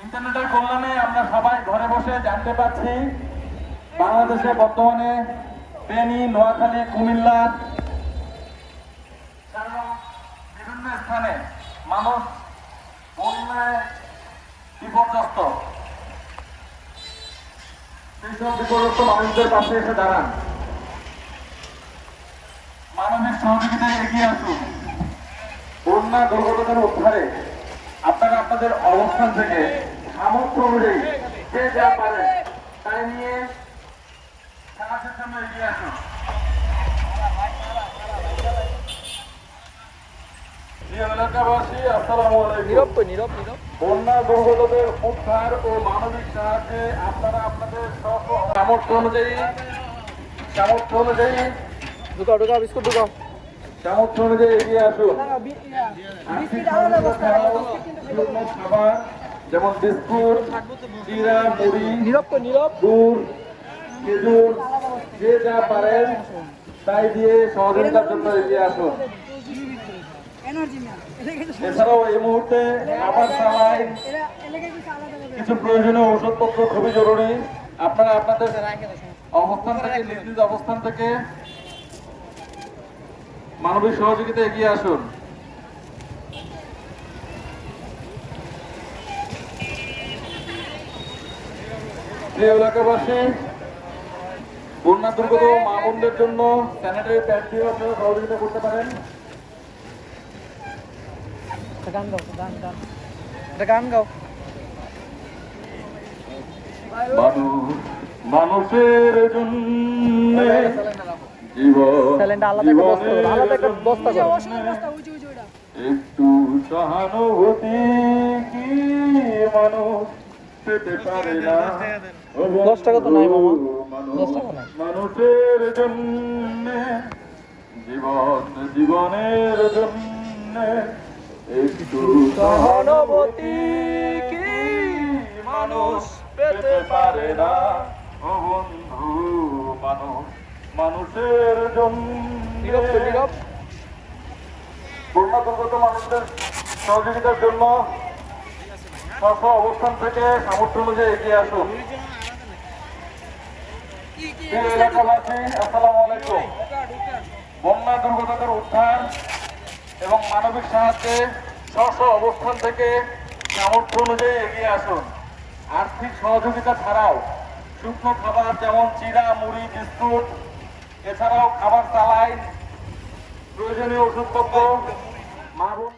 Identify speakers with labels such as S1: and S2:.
S1: ইন্টারনেটের কল্যাণে আমরা সবাই ঘরে বসে জানতে পারছি, বাংলাদেশে বর্তমানে ফেনী, নোয়াখালী, কুমিল্লা বিভিন্ন স্থানে মানুষ বন্যায় বিপর্যস্ত। সেই সব বিপর্যস্ত মানুষদের পাশে এসে দাঁড়ান। মানবিক সহযোগিতায় এগিয়ে আসুন। বন্যা দুর্ঘটনার উদ্ধারে আপনারা আপনাদের অবস্থান থেকে সামর্থ্য অনুযায়ী যে যা পারেন তাই নিয়ে সাহায্যের জন্য এগিয়ে আসুন। বন্যা দুর্গতদের উদ্ধার ও মানবিক সাহায্যে আপনারা আপনাদের সামর্থ্য অনুযায়ী সামর্থ্য অনুযায়ী
S2: ঢুকাও ঢুকাও বিস্কুট ঢুকাও।
S1: সামর্থ্য অনুযায়ী এগিয়ে আসুন খাবার যেমন বিস্কুট চিরা মুড়ি গুড় খেজুর যে যা পারেন তাই দিয়ে সহযোগিতার জন্য এগিয়ে আসুন। এছাড়াও এই মুহূর্তে খাবার চালাই
S3: কিছু
S1: কিছু প্রয়োজনীয় ওষুধপত্র খুবই জরুরি। আপনারা আপনাদের অবস্থান থেকে নিজ নিজ অবস্থান থেকে মানবিক সহযোগিতা এগিয়ে আসুন। প্রিয় এলাকাবাসী বন্যা দুর্গত মা বোনদের জন্য স্যানিটারি প্যাড দিয়ে আপনারা সহযোগিতা করতে পারেন।
S2: একটা গান গাও গান গান। একটা গান গাও।
S1: মানুষের জন্য
S2: একটা
S1: সহানুভূতি কি মানুষ পেতে পারে না
S2: দশ টাকা তো নাই মামা। দশ টাকা নাই।
S1: মানুষের জন্য জীবন জীবনের জন্য একটু
S2: সহানুভূতি কি
S1: মানুষ পেতে পারে না মানুষ মানুষের জন্য বন্যা দুর্গত মানুষদের সহযোগিতার জন্য স্ব স্ব অবস্থান থেকে সামর্থ্য অনুযায়ী এগিয়ে আসুন। এলাকাবাসী আসসালামু আলাইকুম। বন্যা দুর্গতদের উদ্ধার এবং মানবিক সাহায্যে স্ব অবস্থান থেকে সামর্থ্য অনুযায়ী এগিয়ে আসুন। আর্থিক সহযোগিতা ছাড়াও শুকনো খাবার যেমন চিরা মুড়ি বিস্কুট এছাড়াও খাবার চালাই প্রয়োজনীয় ওষুধপত্র মা বোন